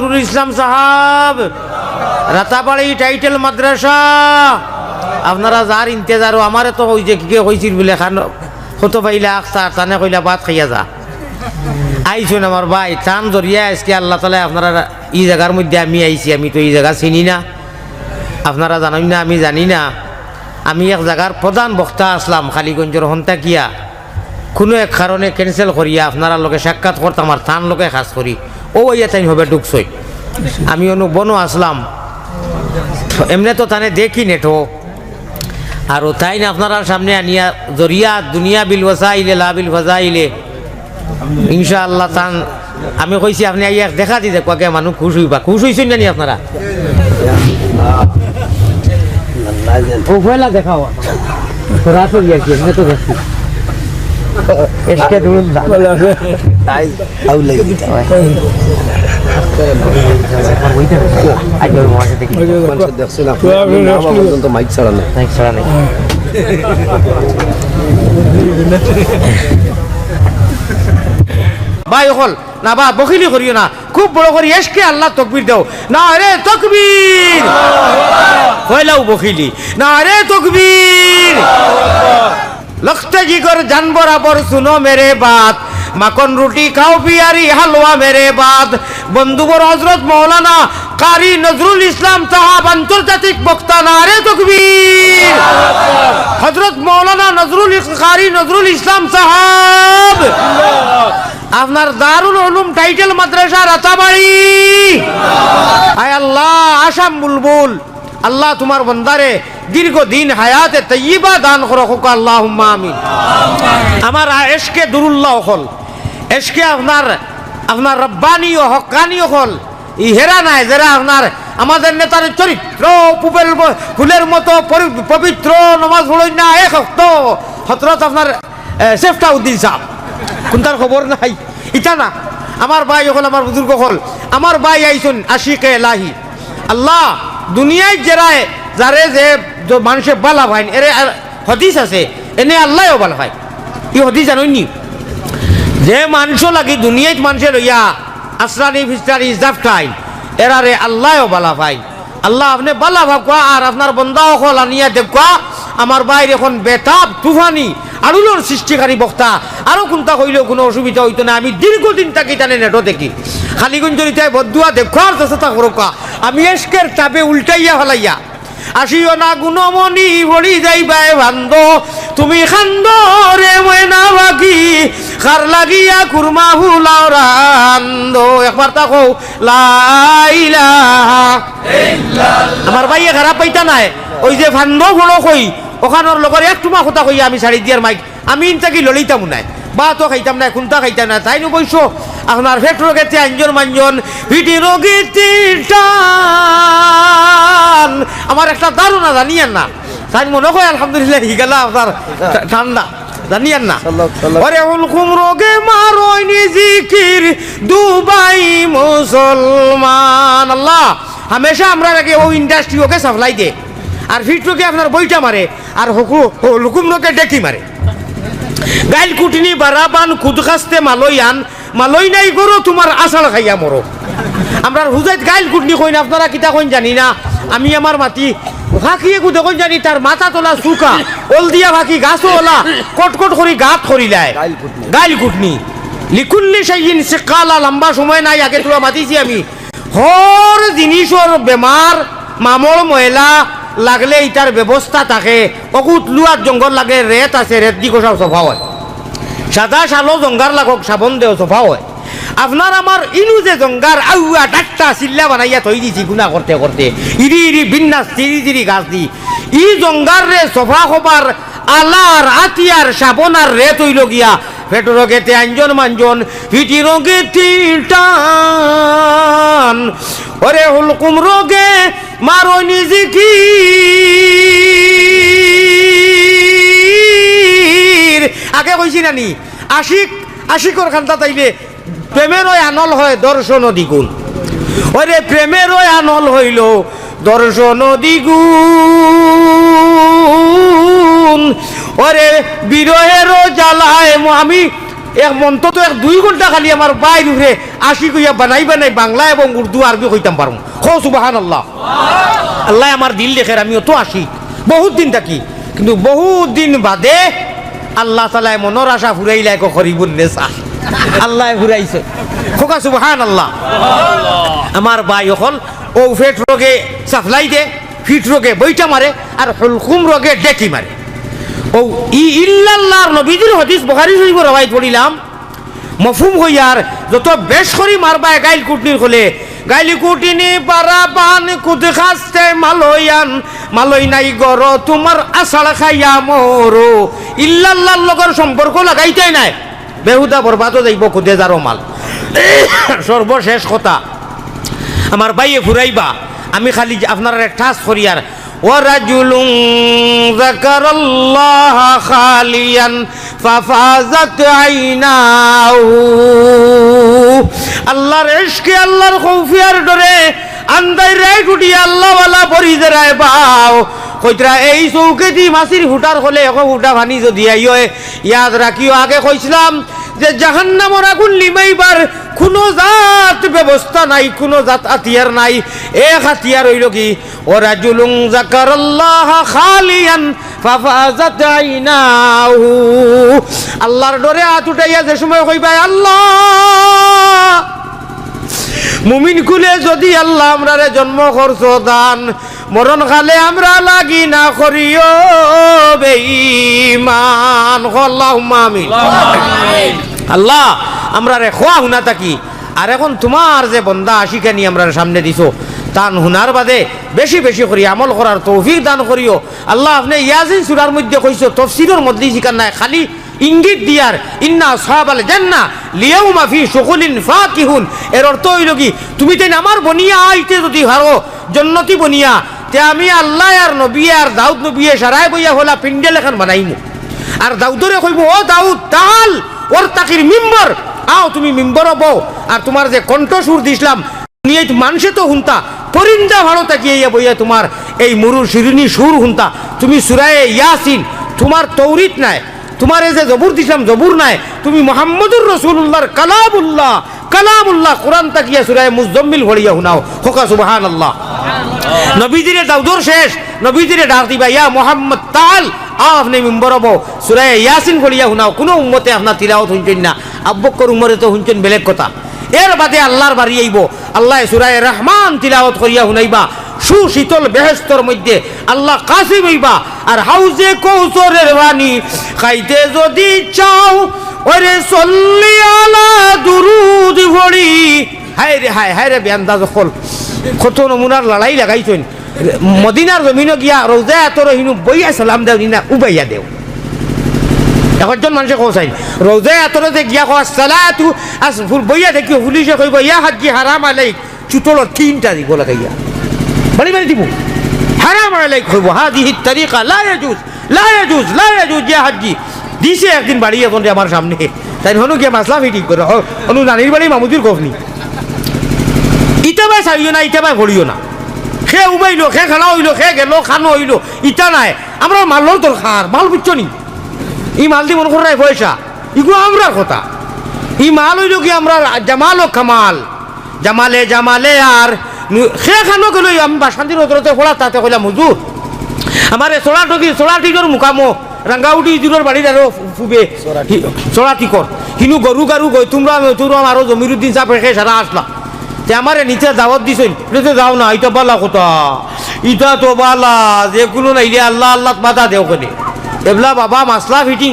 নজরুল ইসলাম সাহাব রাতাবাড়ি টাইটেল মাদ্রাসা। আপনারা যার ইন্তেজার আমারে তো ওই যে কি হয়েছিল বলে খান কত পাইলা আখতার তানে কইলা ভাত খাইয়া যা। আইসুন আমার ভাই, টান জরিয়া আজকে আল্লাহ তালা আপনারা এই জায়গার মধ্যে আমি আইছি, আমি তো এই জায়গা চিনি না। আপনারা জানেন না, আমি জানি না। আমি এক জায়গার প্রধান বক্তা আসলাম খালিগঞ্জের হন্তাকিয়া। কোনো এক কারণে ক্যান্সেল করিয়া আপনারা লোকে সাক্ষাৎ করতাম আমার থান লোকে খাস করি। ও ইয়া তাই হবে ঢুকছই আমি অনু বনো আসলাম। এমনি তো তানে দেখি নেঠো আর ও তাই না আপনারা সামনে আনিয়া জরিয়া দুনিয়া বিল ইলে লা বিল ইলে ইনশাআল্লাহ তান, আমি কইছি আপনি আইয়া দেখা দিতে কাকে মানুষ খুশ হইবা। খুশ হইছেন জানি আপনারা? ও দেখাও। তোরা তো ইয়া কি তো দেখছি এসকে দুল দা তাই আউ লাগে। দিতা আজ ওর মাসে দেখি মানুষ দেখছে না মাইক ছাড়া নাই নাই ছড়া নাই ভাই হল না বা বকিলি করিও না। খুব বড় করি এসকে আল্লাহ তকবির দাও। না রে তকবীর। হইলাও বকিলি। না রে তকবীর। লখতে জিগর জান বরাবর শুনো মেরে বাত মাখন রুটি খাও পিয়ারি হালুয়া মেরে বাদ। বন্ধুবর হজরত মৌলানা কারি নজরুল ইসলাম সাহাব আন্তর্জাতিক বক্তা না রে তকবীর। হজরত মৌলানা নজরুল কারি নজরুল ইসলাম সাহাব। আপনার দারুল উলুম টাইটেল মাদ্রাসা রাতাবাড়ি আয় আল্লাহ, আসাম বুলবুল। আল্লাহ তোমার বন্দারে দীর্ঘদিন হায়াতে তৈবা দান করো হোক আল্লাহ আমিন। আমার এসকে দুরুল্লাহ হল এসকে আপনার আপনার রব্বানি ও হকানি হল। ই হেরা নাই, যারা আপনার আমাদের নেতার চরিত্র পুপের ফুলের মতো পবিত্র নমাজ পড়ই না, এক হক্ত হতরত আপনার শেফটা উদ্দিন সাহ কোনটার খবর নাই? ইটা না। আমার ভাই হল, আমার বুজুর্গ হল। আমার ভাই আইসুন আশিকে লাহি আল্লাহ দুনিয়ায় জেরায় যারে যে য- মানুষে বালা ভাই, এরে আর হদিস আছে, এনে আল্লাহও বালা ভাই। ই হদিস জাননি যে মানুষ লাগি দুনিয়ায় মানুষের লইয়া আসরানি ফিস্টারি ইজাফ খাই এরারে আল্লাহও বালা ভাই। আল্লাহ আপনি বালা ভাব কোয়া, আর আপনার হল আনিয়া দেখুয়া আমার বাইরে এখন বেতাব, তুফানি আরুলোর সৃষ্টিকারী বক্তা, আরও কোনটা কইলেও কোনো অসুবিধা হইতো না, আমি দীর্ঘদিন তাকে জানে নেটো দেখি। খালিগঞ্জরিতায় বদুয়া দেখুয়ার চেষ্টা করোকা আমি এসকের চাপে উল্টাইয়া ফেলাইয়া, আসিও না গুণমণি বলি যাইবাই ভান্দ। তুমি খান্দ রে ময়না বাকি খার লাগিয়া কুরমা হুলাও রান্দ। একবার তা কও লাইলা আমার ভাইয়ে খারাপ পাইতা নাই। ওই যে ভান্দ বড় কই, ওখানোর লগর এক টুমা কথা কই আমি শাড়ি দিয়ার মাইক, আমি ইনতাকি ললিতাম নাই বা তো খাইতাম না খুনতা খাইতাম না। তাই নো বইস আপনার ফেট রোগেতে আঞ্জন মাঞ্জন ভিটি টান। আমার একটা দারুণা জানিয়েন না? তাই মনে হয় আলহামদুলিল্লাহ হিগালা আপনার ঠান্ডা। জানিয়েন না। ওরে হুলকুম রোগে মারোই জিকির দুবাই মুসলমান। আল্লাহ হামেশা আমরা আগে ও ইন্ডাস্ট্রি ওকে সাপ্লাই দে। আর ফিট রোগে আপনার বইটা মারে আর হুকু হুলকুম রোগে ডেকি মারে। গাইল কুটনি বারাবান খুদ খাস্তে মালইয়ান মালই নাই গরো তোমার আষাঢ় খাইয়া মরো আমরা হুজাইত গাইল কুটনি কইন আপনারা কিতা কইন জানি না? আমি আমার মাটি ফাঁকিয়ে কুদে কইন জানি তার মাথা তোলা সুকা ওল দিয়া ফাঁকি গাছও ওলা কট কট করি গাত করিলায় গাইল কুটনি। গাইল কুটনি। লিকুল্লি সাইন সে কালা লম্বা সময় নাই আগে তোলা মাতিছি আমি। হর জিনিসর বেমার মামল ময়লা লাগলে ইটার ব্যবস্থা থাকে। অকুত লুয়ার জঙ্গল লাগে রেত আছে রেত দি কোসাও সফা হয়। সাদা সালো জঙ্গার লাগক সাবন দেও সফা হয়। আপনার আমার ইনু যে জঙ্গার আউয়া ডাক্তা চিল্লা বানাইয়া থই দিছি গুণা করতে করতে ইরি ইরি বিন্যাস চিরি চিরি গাছ দি, ই জঙ্গার রে সফা হবার আলার আতিয়ার সাবন আর রে তৈল গিয়া পেট রোগেতে আঞ্জন মাঞ্জন পিটি রোগে টান। ওরে হুলকুম রোগে মারো নিজেকি। আগে কইছি নানি, আশিক, আশিকর খান্তা তাইলে প্রেমের ওই আনল হয় দর্শন দ্বিগুণ। ওরে প্রেমের ওই আনল হইল দর্শন দ্বিগুণ। ওরে বিরহেরও জ্বালায় আমি এক মন্ত তো এক দুই ঘণ্টা খালি আমার বাই উঠে আশি কইয়া বানাই বানাই বাংলা এবং উর্দু আরবি কইতাম পারম। খো সুবাহান আল্লাহ আল্লাহ আমার দিল দেখে আমি অত আসি বহুত দিন থাকি, কিন্তু বহুত দিন বাদে আল্লাহ তালা মনের আশা ফুরাইলাই করিবুল নেশা আল্লাহ ফুরাইছে খোকা সুবাহান আল্লাহ আমার বাই অকল ও ফেট রোগে সাফলাই দে, ফিট রোগে বইটা মারে আর হলকুম রোগে ডেকি মারে ও, ই ইল্লাল্লাহর নবীজির হদিস বখারি শরীফ রবাই পড়িলাম। মফুম হইয়ার যত বেশ করি মারবা গাইল কুটনির হলে গাইলি কুটিনি পারা পান কুদ খাস্তে মালয়ান। মালই নাই গর, তোমার আষাঢ় খাইয়া মরো। ইল্লাল্লাহর লগর সম্পর্ক লাগাইতেই নাই। বেহুদা বরবাদ যাইব, কুদে যারো মাল। সর্বশেষ কথা, আমার বাইয়ে ফুরাইবা আমি খালি আপনার ঠাস করিয়ার ورجل ذكر الله خاليا ففازت عيناه আল্লাহর ইশকে আল্লাহর খৌফিয়ার ডরে আন্দাই রায় টুটি আল্লাহ ওয়ালা বরি রায় বাও কইতরা এই চৌকে দি মাছির হুটার হলে এখন হুটা ভানি যদি আইও ইয়াদ রাখিও আগে কইছিলাম যে জাহান্নামর আগুন লিমাইবার কোনো জাত ব্যবস্থা নাই, কোনো জাত হাতিয়ার নাই। এক হাতিয়ার হইল কি? ওরা জুলুং জাকারাল্লাহ খালিয়ান আল্লাহর ডরে হাত উঠাইয়া যে সময় কইবা আল্লাহ! মুমিন কুলে যদি আল্লাহ আমরারে জন্ম করছ দান, মরণ খালে আমরা লাগি না করিও বেঈমান। আল্লাহুম্মা আমিন। আল্লাহ আমরা রে খোয়া হুনা থাকি। আর এখন তোমার যে বন্দা আশিকানি আমরা সামনে দিছো, তান হুনার বাদে বেশি বেশি করি, আমল করার তৌফিক দান করিও। আল্লাহ আপনি ইয়াজিন সুরার মধ্যে কইছো, তফসিরের মধ্যে শিকার নাই, খালি ইঙ্গিত দিয়ার, ইন্না সাহাবাল জান্না লিয়াউমা ফি শুকুলিন ফাকিহুন। এর অর্থ হইল কি, তুমি তেন আমার বনিয়া আইতে যদি হারো, জন্নতি বনিয়া, তে আমি আল্লাহ আর নবী আর দাউদ নবী সারাই বইয়া হলা পিন্ডেল এখন বানাইমু। আর দাউদরে কইব, ও দাউদ, তাল! ওর তাকির মিম্বর। আও তুমি মিম্বর বও আর তোমার যে কণ্ঠসুর দিছিলাম নিয়ে মানুষে তো হুনতা। পরিন্দা ভালো তাকিয়ে ইয়া বইয়া তোমার এই মুরুর শিরিনি সুর হুনতা। তুমি সুরায়ে ইয়াসিন তোমার তৌরিত নাই। তোমার এই যে জবুর দিছিলাম জবুর নাই। তুমি মোহাম্মদুর রসুল্লাহর কালামুল্লাহ কালামুল্লাহ কোরআন তাকিয়া সুরায় মুজম্মিল ভরিয়া হুনাও। হোকা সুবাহান আল্লাহ। নবীজিরে দাউদর শেষ। নবীজিরে ডাক দিবা ইয়া মোহাম্মদ তাল। আপনি মিম্বর হব। সুরায় ইয়াসিন বলিয়া শুনাও, কোনো উম্মতে আপনার তিলাওত শুনছেন না। আব্বকর উমরে তো শুনছেন বেলেগ কথা। এর বাদে আল্লাহর বাড়ি আইব। আল্লাহ সুরায় রহমান তিলাওত করিয়া শুনাইবা। সুশীতল বেহেস্তর মধ্যে আল্লাহ কাসিম হইবা। আর হাউজে কৌশরের বাণী, খাইতে যদি চাও, ওরে সল্লি আলা দুরুদ ভরি হায় রে হায় হায় রে বেন্দা যখন কত নমুনার লড়াই লাগাইছেন। মদিনার জমিন গিয়া রোজা এত রহিনু বইয়া সালাম দেও, নিনা উবাইয়া দেও। একজন মানুষে কৌসাইন রোজা এত যে গিয়া কয়া সালাতু আস ফুল বইয়া দেখি পুলিশে কইব ইয়া হাজি হারাম আলাইক চুতল তিনটা দিব লাগাইয়া বাড়ি বাড়ি দিব। হারাম আলাইক কইব হাদিহি তরিকা লা ইয়াজুজ লা ইয়াজুজ লা ইয়াজুজ ইয়া হাজি দিছে একদিন বাড়ি এখন আমার সামনে। তাই হনু গিয়া মাসলা ফিটিং করে হনু নানির বাড়ি মামুদির কফনি ইটাবাই চাইও না ইটাবাই ভরিও না। সে উবাইলো সে খেলা হইল খে গেল খানো হইল ইটা নাই। আমরা মালৰ দরকার মাল বুঝছ নি? ই মাল দি মনে করাই পয়সা ইগুলো আমরা কথা। ই মাল হইল কি আমরা জামাল ও কামাল। জামালে জামালে আর খে খানো গেল আমি বাসান্তির ওদরতে ফোলা তাতে কইলাম হুজুর আমার চোলা টকি চোলা টিকর মুকামো। রাঙ্গাউটি ইজুরের বাড়ির আরও ফুবে। চোলা টিকর হিনু গরু গারু গই তোমরা তোমরা আরও জমিরুদ্দিন চাপ রেখে সারা আসলা তে আমারে নিচে দাওয়াত দিছিল তো যাও না এটা বালা কথা। ইটা তো বালা, যে কোনো নাইলে আল্লাহ আল্লাহ বাধা দেও কেনে এবলা বাবা, মাসলা ফিটিং